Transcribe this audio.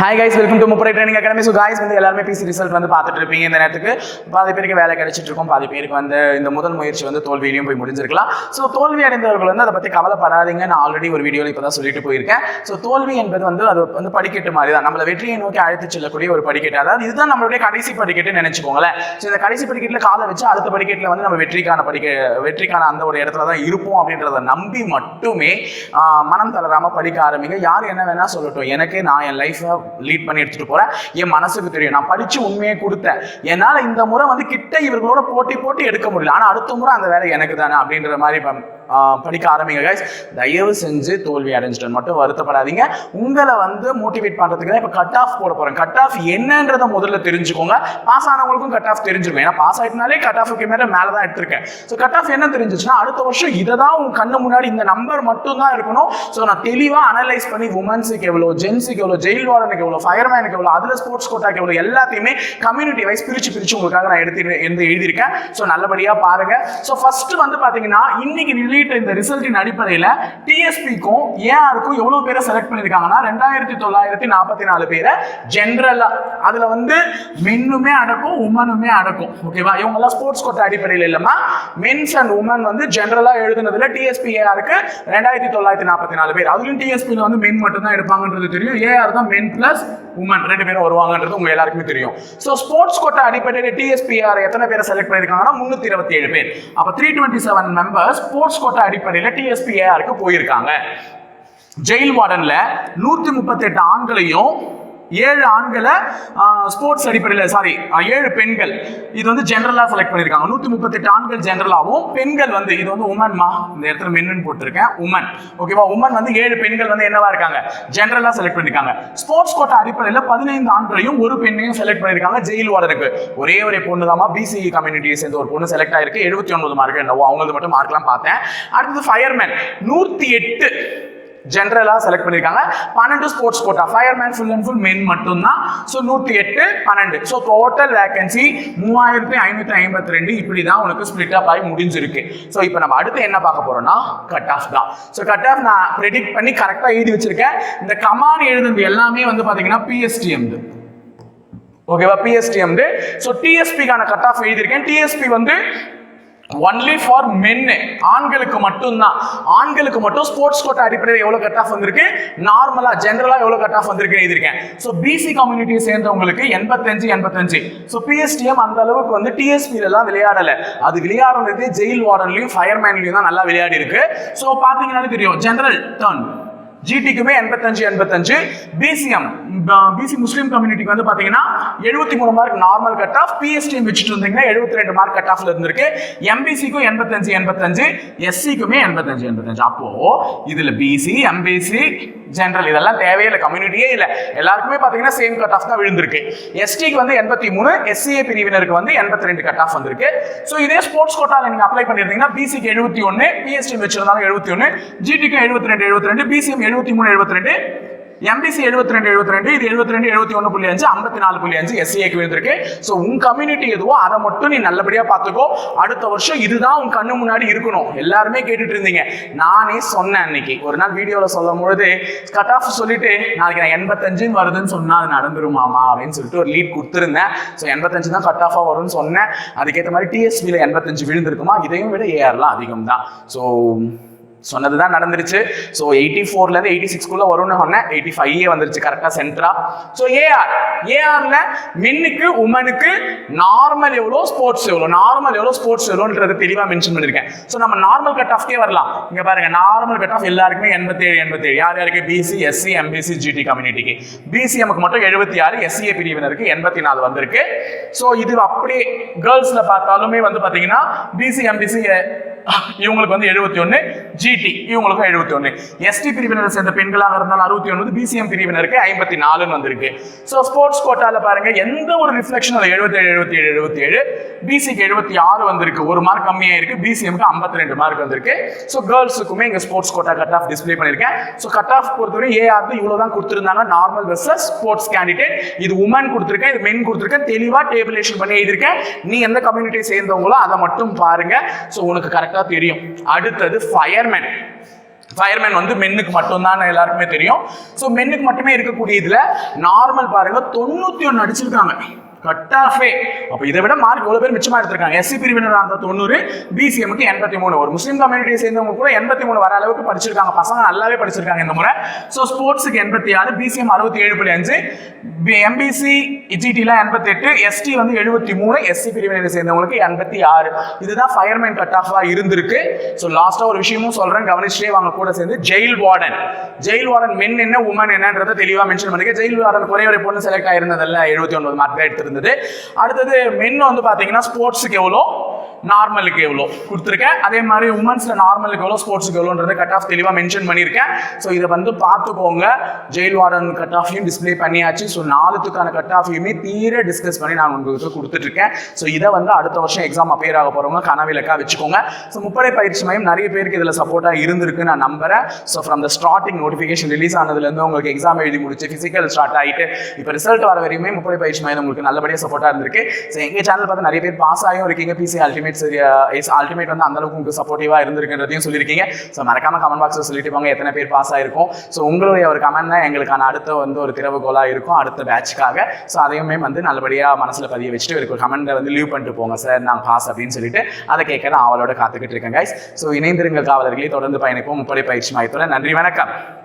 Hi guys welcome to முப்பரை training academy so guys வந்து எல்லாருமே PC result வந்து பார்த்துட்டு இருப்பீங்க இந்த நேரத்துக்கு. பாதி பேருக்கு வேலை கிடைச்சிட்டு இருக்கும். பாதி பேருக்கு வந்து இந்த முதல் முயற்சி வந்து தோல்வியிலையும் போய் முடிஞ்சிருக்கலாம். ஸோ தோல்வி அடைந்தவர்கள் வந்து அதை பற்றி கவலைப்படாதீங்க. நான் ஆல்ரெடி ஒரு வீடியோவில் இப்போ தான் சொல்லிட்டு போயிருக்கேன். ஸோ தோல்வி என்பது வந்து அது வந்து படிக்கட்டு மாதிரி தான். நம்மளை வெற்றியை நோக்கி அழைத்து செல்லக்கூடிய ஒரு படிக்கட்டு. அதாவது இதுதான் நம்மளுடைய கடைசி படிக்கட்டுன்னு நினைச்சுக்கோங்களேன். ஸோ இந்த கடைசி படிக்கட்டில் காலை வச்சு அடுத்த படிக்கட்டில் வந்து நம்ம வெற்றிக்கான படிக்க வெற்றிக்கான அந்த ஒரு இடத்துல தான் இருப்போம் அப்படின்றத நம்பி மட்டுமே மனம் தளராமல் படிக்க ஆரம்பிங்க. யார் என்ன வேணால் சொல்லட்டும். எனக்கு நான் என் லைஃப்பை லீட் பண்ணி எடுத்துட்டு போறேன். என் மனசுக்கு தெரியும். நான் படிச்சு உண்மையை கொடுத்தேன். என்னால இந்த முறை வந்து கிட்ட இவர்களோட போட்டி போட்டி எடுக்க முடியல. ஆனா அடுத்த முறை அந்த வேலை எனக்கு தானே அப்படின்ற மாதிரி படிக்க ஆரம்பிங்க கைஸ் தயவு செஞ்சு தோல்வி அடைஞ்சிட்டு மட்டும் வருத்தப்படாதீங்க. உங்களை வந்து மோட்டிவேட் பண்றதுக்கு தான் இப்போ கட் ஆஃப் போட போறேன். கட் ஆஃப் என்னன்றதை முதல்ல தெரிஞ்சுக்கோங்க. பாஸ் ஆனவங்களுக்கும் கட் ஆஃப் தெரிஞ்சிருக்கும். ஏன்னா பாஸ் ஆயிட்டனாலே கட் ஆஃப்க்கு மேலே மேலே தான் எடுத்திருக்கேன். ஸோ கட் ஆஃப் என்ன தெரிஞ்சிச்சுன்னா அடுத்த வருஷம் இதை தான் உங்க கண்ணு முன்னாடி இந்த நம்பர் மட்டும் தான் இருக்கணும். ஸோ நான் தெளிவாக அனலைஸ் பண்ணி உமன்ஸுக்கு எவ்வளோ ஜென்ஸுக்கு எவ்வளோ ஜெயில் வார்டனுக்கு எவ்வளோ ஃபயர்மேனுக்கு எவ்வளோ அதில் ஸ்போர்ட்ஸ் கோட்டாக்கு எவ்வளோ எல்லாத்தையுமே கம்யூனிட்டி வைஸ் பிரிச்சு பிரிச்சு உங்களுக்காக நான் எடுத்து எழுதியிருக்கேன். ஸோ நல்லபடியாக பாருங்க. ஸோ ஃபர்ஸ்ட் வந்து பார்த்தீங்கன்னா இன்னைக்கு ரிலீட் இந்த ரிசல்ட்டின் அடிப்படையில் டிஎஸ்பிக்கும் ஏஆருக்கும் எவ்வளோ பேரை செலக்ட் பண்ணியிருக்காங்கன்னா ரெண்டாயிரத்தி தொள்ளாயிரத்தி நாற்பத்தி நாலு பேரை ஜென்ரலாக அதில் வந்து மென்னுமே அடக்கும் உமனுமே அடக்கும். ஓகேவா இவங்கெல்லாம் ஸ்போர்ட்ஸ் கோட்டா அடிப்படையில் இல்லாம மென்ஸ் அண்ட் உமன் வந்து ஜென்ரலாக எழுதுனதுல டிஎஸ்பி ஏஆருக்கு ரெண்டாயிரத்தி தொள்ளாயிரத்தி நாற்பத்தி நாலு பேர். அதுலயும் டிஎஸ்பியில் வந்து மென் மட்டும் தான் எடுப்பாங்கன்றது தெரியும். ஏஆர் தான் மென் பிளஸ் உமன் ரெண்டு பேரும் வருவாங்கன்றது உங்க எல்லாருக்குமே தெரியும். ஸோ ஸ்போர்ட்ஸ் கோட்டா அடிப்படையில் டிஎஸ்பிஆர் எத்தனை பேரை செலக்ட் பண்ணியிருக்காங்கன்னா முந்நூற்றி இருபத்தி ஏழு பேர். அப்போ three twenty seven members sports quota அடிப்படையில் டிஎஸ்பிஏஆருக்கு போயிருக்காங்க. ஜெயில் வார்டன்ல நூற்றி முப்பத்தெட்டு ஆண்களையும் ஏழு ஆண்களை ஸ்போர்ட்ஸ் அடிப்படையில் சாரி ஏழு பெண்கள். இது வந்து ஜென்ரலாக செலக்ட் பண்ணியிருக்காங்க நூற்றி முப்பத்தெட்டு ஆண்கள் ஜென்ரலாகவும் பெண்கள் வந்து இது வந்து உமன்மா இந்த இடத்துல மென்னு போட்டிருக்கேன் உமன் ஓகேவா உமன் வந்து ஏழு பெண்கள் வந்து என்னவா இருக்காங்க? ஜென்ரலாக செலக்ட் பண்ணியிருக்காங்க ஸ்போர்ட்ஸ் கோட்டா அடிப்படையில் பதினைந்து ஆண்களையும் ஒரு பெண்ணையும் செலக்ட் பண்ணியிருக்காங்க ஜெயில் வார்டனுக்கு. ஒரே ஒரு பொண்ணு தான் பிசிஇ கம்யூனிட்டியை சேர்ந்த ஒரு பொண்ணு செலக்ட் ஆயிருக்கு. எழுபத்தி ஒன்பது மார்க் என்னவோ அவங்களது மட்டும் மார்க்லாம் பார்த்தேன். அடுத்தது ஃபயர்மேன் நூற்றி எட்டு ஜென்ரலாக செலக்ட் பண்ணியிருக்காங்க பன்னெண்டு sports quota fireman full and full men மட்டும்தான். ஸோ நூற்றி எட்டு பன்னெண்டு. ஸோ டோட்டல் வேகன்சி மூவாயிரத்தி ஐநூற்றி ஐம்பத்தி ரெண்டு. இப்படி தான் உனக்கு ஸ்பிளிட் அப் ஆகி முடிஞ்சிருக்கு. ஸோ இப்போ நம்ம அடுத்து என்ன பார்க்க போறோம்னா கட் ஆஃப் தான். ஸோ கட் ஆஃப் நான் ப்ரெடிக்ட் பண்ணி கரெக்டாக எழுதி வச்சிருக்கேன். இந்த கமான் எழுதுனது எல்லாமே வந்து பார்த்தீங்கன்னா பிஎஸ்டிஎம் ஓகேவா பிஎஸ்டிஎம் ஸோ டிஎஸ்பிக்கான கட் ஆஃப் எழுதியிருக்கேன். டிஎஸ்பி வந்து ஒன்லி ஃபார் மென்னு ஆண்களுக்கு மட்டும்தான். ஆண்களுக்கு மட்டும் ஸ்போர்ட்ஸ் கோட்டா அடிப்படையில் எவ்வளோ கட் ஆஃப் வந்திருக்கு? நார்மலா ஜென்ரலா எவ்வளோ கட் ஆஃப் வந்திருக்கு எழுதியிருக்கேன். ஸோ பிசி கம்யூனிட்டியை சேர்ந்தவங்களுக்கு எண்பத்தஞ்சு எண்பத்தஞ்சு ஸோ பிஎஸ்டிஎம் அந்த அளவுக்கு வந்து டிஎஸ்பியில எல்லாம் விளையாடல. அது விளையாடுறது ஜெயில் வார்டன்லையும் ஃபயர்மேன்லையும் தான் நல்லா விளையாடி இருக்கு ஸோ பார்த்தீங்கன்னாலே தெரியும் ஜென்ரல் டர்ன் ஜிடிக்குமே எண்பத்தஞ்சு எண்பத்தஞ்சு. பிசிஎம் பிசி முஸ்லீம் கம்யூனிட்டிக்கு வந்து பார்த்தீங்கன்னா எழுபத்தி மூணு mark normal cut off PSTM வச்சுட்டு இருந்தீங்கன்னா எழுபத்தி ரெண்டு மார்க் கட் ஆஃப்ல இருந்திருக்கு. எம்பிசிக்கும் எண்பத்தஞ்சு எண்பத்தஞ்சு. எஸ்சிக்குமே எண்பத்தஞ்சு எண்பத்தஞ்சு. அப்போ இதுல பிசி எம்பிசி ஜென்ரல் இதெல்லாம் தேவையில்லை கம்யூனிட்டியே இல்லை. எல்லாருக்குமே பார்த்தீங்கன்னா சேம் கட் ஆஃப் தான் விழுந்திருக்கு. எஸ்டிக்கு வந்து எண்பத்தி மூணு எஸ்சிஏ பிரிவினருக்கு வந்து எண்பத்தி ரெண்டு கட் ஆஃப் வந்திருக்கு. ஸோ இதே ஸ்போர்ட்ஸ் கோட்டாவில் நீங்க அப்ளை பண்ணிருந்தீங்கன்னா பிசிக்கு எழுபத்தி ஒன்று பிஎஸ்டி வச்சிருந்தாலும் எழுபத்தி ஒன்று ஜிடிக்கு எழுபத்தி ரெண்டு எழுபத்தி ரெண்டு பிசிஎம் எழுபத்தி மூணு எழுபத்தி ரெண்டு. எம்பிசி எழுபத்தி ரெண்டு எழுபத்தி ரெண்டு. இது எழுபத்தி ரெண்டு எழுபத்தி ஒன்று புள்ளி அஞ்சு ஐம்பத்தி நாலு புள்ளி அஞ்சு எஸ்சிஏக்கு விழுந்திருக்கு. ஸோ உன் கம்யூனிட்டி எதுவோ அதை மட்டும் நீ நல்லபடியாக பார்த்துக்கோ. அடுத்த வருஷம் இதுதான் உன் கண்ணு முன்னாடி இருக்கணும். எல்லாருமே கேட்டுட்டு இருந்தீங்க. நானே சொன்னேன் அன்னைக்கு. ஒரு நாள் வீடியோவில் சொல்லும் பொழுது கட் ஆஃப் சொல்லிட்டு நாளைக்கு நான் எண்பத்தஞ்சுன்னு வருதுன்னு சொன்னால் அது நடந்துருமாமா அப்படின்னு சொல்லிட்டு ஒரு லீட் கொடுத்துருந்தேன். ஸோ எண்பத்தஞ்சு தான் கட் ஆஃபாக வரும்னு சொன்னேன். அதுக்கேற்ற மாதிரி டிஎஸ்பியில் எண்பத்தஞ்சு விழுந்திருக்குமா? இதையும் விட ஏஆர்லாம் அதிகம் தான் ஸோ சொன்னது தான் நடந்துருச்சு. ஸோ எயிட்டி ஃபோர்லேருந்து எயிட்டி சிக்ஸ்க்குள்ளே வரும்னு சொன்னேன். எயிட்டி ஃபைவ் e வந்துருச்சு கரெக்டாக சென்ட்ரா ஸோ ஏஆர் ஏஆரில் மென்னுக்கு உமனுக்கு நார்மல் எவ்வளோ ஸ்போர்ட்ஸ் எவ்வளோ? நார்மல் எவ்வளோ ஸ்போர்ட்ஸ் எவ்வளோன்றது தெளிவாக மென்ஷன் பண்ணியிருக்கேன் ஸோ நம்ம நார்மல் கட் ஆஃப்கே வரலாம். இங்கே பாருங்க நார்மல் கட் ஆஃப் எல்லாருக்குமே எண்பத்தேழு எண்பத்தேழு. யார் யாருக்கு? பிசி எஸ்சி எம்பிசி ஜிடி கம்யூனிட்டிக்கு பிசிஎம்க்கு மட்டும் எழுபத்தி ஆறு எஸ்சிஏ பிரிவினருக்கு எண்பத்தி நாலு வந்திருக்கு. ஸோ இது அப்படியே கேர்ள்ஸில் பார்த்தாலுமே வந்து பார்த்தீங்கன்னா பிசி எம்பிசி இவங்களுக்கு வந்து எழுபத்தி ஒன்று ஜிடி இவங்களுக்கும் எழுபத்தி ஒன்று எஸ்டி பிரிவினரை சேர்ந்த பெண்களாக இருந்தாலும் அறுபத்தி ஒன்பது பிசிஎம் பிரிவினருக்கு ஐம்பத்தி நாலுன்னு வந்திருக்கு. ஸோ ஸ்போர்ட்ஸ் கோட்டாவில் பாருங்க எந்த ஒரு ரிஃப்ளெக்ஷன் எழுபத்தி எழுபத்தேழு எழுபத்தி ஏழு எழுபத்தி ஏழு பிசிக்கு எழுபத்தி ஆறு வந்திருக்கு. ஒரு மார்க் கம்மியாக இருக்கு பிசிஎம்க்கு ஐம்பத்தி ரெண்டு மார்க் வந்திருக்கு. ஸோ கேர்ள்ஸுக்குமே இங்கே sports quota cut off display பண்ணியிருக்கேன். ஸோ கட் ஆஃப் பொறுத்தவரை ஏஆர் இவ்வளோ தான் கொடுத்துருந்தாங்க. நார்மல் வெர்சஸ் ஸ்போர்ட்ஸ் கேண்டிடேட் இது உமன் கொடுத்துருக்கேன் இது மென் கொடுத்துருக்கேன். தெளிவாக டேபிளேஷன் பண்ணி எழுதியிருக்கேன். நீ எந்த கம்யூனிட்டியை சேர்ந்தவங்களோ அதை மட்டும் பாருங்க. ஸோ உனக்கு கரெக்டாக தெரியும். அடுத்தது ஃபயர்மேன் ஃபயர்மேன் வந்து மென்னுக்கு மட்டும்தான் எல்லாருக்குமே தெரியும். ஸோ மென்னுக்கு மட்டுமே இருக்கக்கூடிய இதுல நார்மல் பாருங்க தொண்ணூத்தி ஒன்று அடிச்சிருக்காங்க. கட் ஆஃபே அப்போ இதை விட மார்க் எவ்வளோ பேர் மிச்சமா எடுத்திருக்காங்க? எஸ்சி பிரிவினர் அந்த தொண்ணூறு பிசிஎம்க்கு எண்பத்தி மூணு. ஒரு முஸ்லீம் கம்யூனிட்டியை சேர்ந்தவங்க கூட எண்பத்தி மூணு வர அளவுக்கு படிச்சிருக்காங்க. பசங்க நல்லாவே படிச்சிருக்காங்க இந்த முறை. ஸோ ஸ்போர்ட்ஸுக்கு எண்பத்தி ஆறு பிசிஎம் அறுபத்தி ஏழு புள்ளி அஞ்சு எம்பிசி இஜிடில எண்பத்தி எட்டு எஸ்டி வந்து எழுபத்தி மூணு எஸ்சி பிரிவினரை சேர்ந்தவங்களுக்கு எண்பத்தி ஆறு. இதுதான் ஃபயர்மேன் கட் ஆஃபா இருந்திருக்கு. ஸோ லாஸ்டா ஒரு விஷயமும் சொல்றேன். கவனிச்சுட்டே வாங்க கூட சேர்ந்து jail warden jail warden men என்ன உமன் என்னன்றதை தெளிவா மென்ஷன் பண்ணிக்க. ஜெயில் வார்டன் குறைவரை ஒரு பொண்ணு செலக்ட் ஆயிருந்ததில்ல எழுபத்தி ஒன்பது மார்க் தான் இருந்தது. அடுத்தது மென் வந்து பாத்தீங்கன்னா ஸ்போர்ட்ஸுக்கு எவ்வளோ? நார்மலுக்கு எவ்வளோ கொடுத்துருக்கேன். அதே மாதிரி உமன்ஸில் நார்மலுக்கு எவ்வளோ ஸ்போர்ட்ஸுக்கு எவ்வளோன்றத கட் ஆஃப் தெளிவாக மென்ஷன் பண்ணியிருக்கேன். ஸோ இதை வந்து பார்த்துக்கோங்க. ஜெயில் வார்டன் கட் ஆஃபையும் டிஸ்ப்ளே பண்ணியாச்சு. ஸோ நாலுத்துக்கான கட் ஆஃபையுமே தீர டிஸ்கஸ் பண்ணி நான் உங்களுக்கு கொடுத்துட்ருக்கேன். ஸோ இதை வந்து அடுத்த வருஷம் எக்ஸாம் அப்பேர் ஆக போகிறவங்க கனவிலக்கா வச்சுக்கோங்க. ஸோ முப்படை பயிற்சி மையம் நிறைய பேருக்கு இதில் சப்போர்ட்டாக இருந்திருக்கு நான் நம்புறேன். So from the starting notification release ஆனதுலேருந்து உங்களுக்கு எக்ஸாம் எழுதி முடிச்சு ஃபிசிக்கல் ஸ்டார்ட் ஆகிட்டு இப்போ ரிசல்ட் வர வரையுமே முப்படை பயிற்சி மையம் உங்களுக்கு நல்லபடியாக சப்போர்ட்டாக இருந்திருக்கு. ஸோ எங்கள் சேனல் பார்த்து நிறைய பேர் பாஸ் ஆகியும் இருக்கீங்க. பிசி அல்டிமேட் இஸ் அல்டிமேட் வந்து அந்த அளவுக்கு உங்களுக்கு சப்போர்ட்டிவாக இருந்திருக்குன்றதையும் சொல்லியிருக்கீங்க. ஸோ மறக்காம கமெண்ட் பாக்ஸில் சொல்லிட்டு போங்க எத்தனை பேர் பாஸ் ஆயிருக்கும். ஸோ உங்களுடைய ஒரு கமெண்ட் தான் எங்களுக்கான அடுத்த வந்து ஒரு திறவுகோலாக இருக்கும். அடுத்த பேட்சுக்காக ஸோ அதையுமே வந்து நல்லபடியாக மனசில் பதிய வச்சுட்டு ஒரு கமெண்ட்டை வந்து லீவ் பண்ணிட்டு போங்க சார் நான் பாஸ் அப்படின்னு சொல்லிட்டு அதை கேட்க நான் அவளோட காத்துக்கிட்டு இருக்கேன் கைஸ் ஸோ இணைந்திருங்கள் காவலர்களே. தொடர்ந்து பயணிப்போம். முப்படை பயிற்சி மையத்தோட. நன்றி வணக்கம்.